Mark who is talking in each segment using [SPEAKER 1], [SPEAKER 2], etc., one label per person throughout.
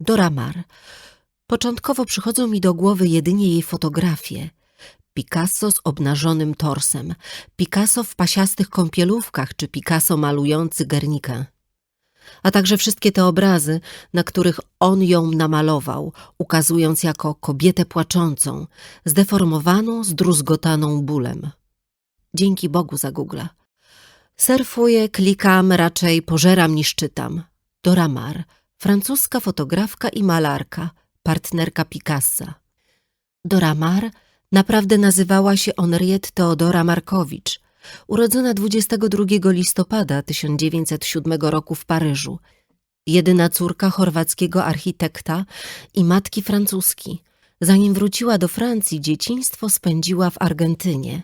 [SPEAKER 1] Dora Maar. Początkowo przychodzą mi do głowy jedynie jej fotografie. Picasso z obnażonym torsem, Picasso w pasiastych kąpielówkach czy Picasso malujący Gernikę. A także wszystkie te obrazy, na których on ją namalował, ukazując jako kobietę płaczącą, zdeformowaną, zdruzgotaną bólem. Dzięki Bogu za Google. Surfuję, klikam, raczej pożeram niż czytam. Dora Maar, francuska fotografka i malarka, partnerka Picassa. Dora Maar naprawdę nazywała się Henriette Teodora Markowicz, urodzona 22 listopada 1907 roku w Paryżu, jedyna córka chorwackiego architekta i matki francuski. Zanim wróciła do Francji, dzieciństwo spędziła w Argentynie.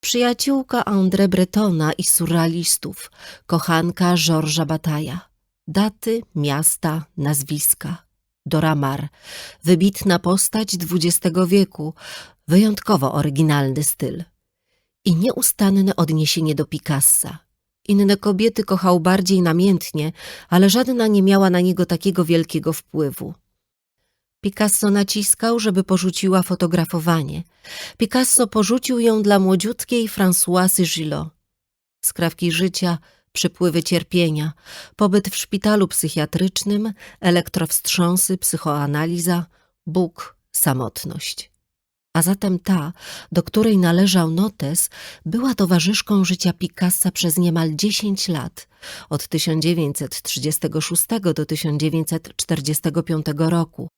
[SPEAKER 1] Przyjaciółka André Bretona i surrealistów, kochanka Georgesa Bataja. Daty, miasta, nazwiska. Dora Maar, wybitna postać XX wieku, wyjątkowo oryginalny styl. I nieustanne odniesienie do Picassa. Inne kobiety kochał bardziej namiętnie, ale żadna nie miała na niego takiego wielkiego wpływu. Picasso naciskał, żeby porzuciła fotografowanie. Picasso porzucił ją dla młodziutkiej Françoisy Gillot. Skrawki życia, przypływy cierpienia, pobyt w szpitalu psychiatrycznym, elektrowstrząsy, psychoanaliza, Bóg, samotność. A zatem ta, do której należał notes, była towarzyszką życia Picassa przez niemal 10 lat, od 1936 do 1945 roku.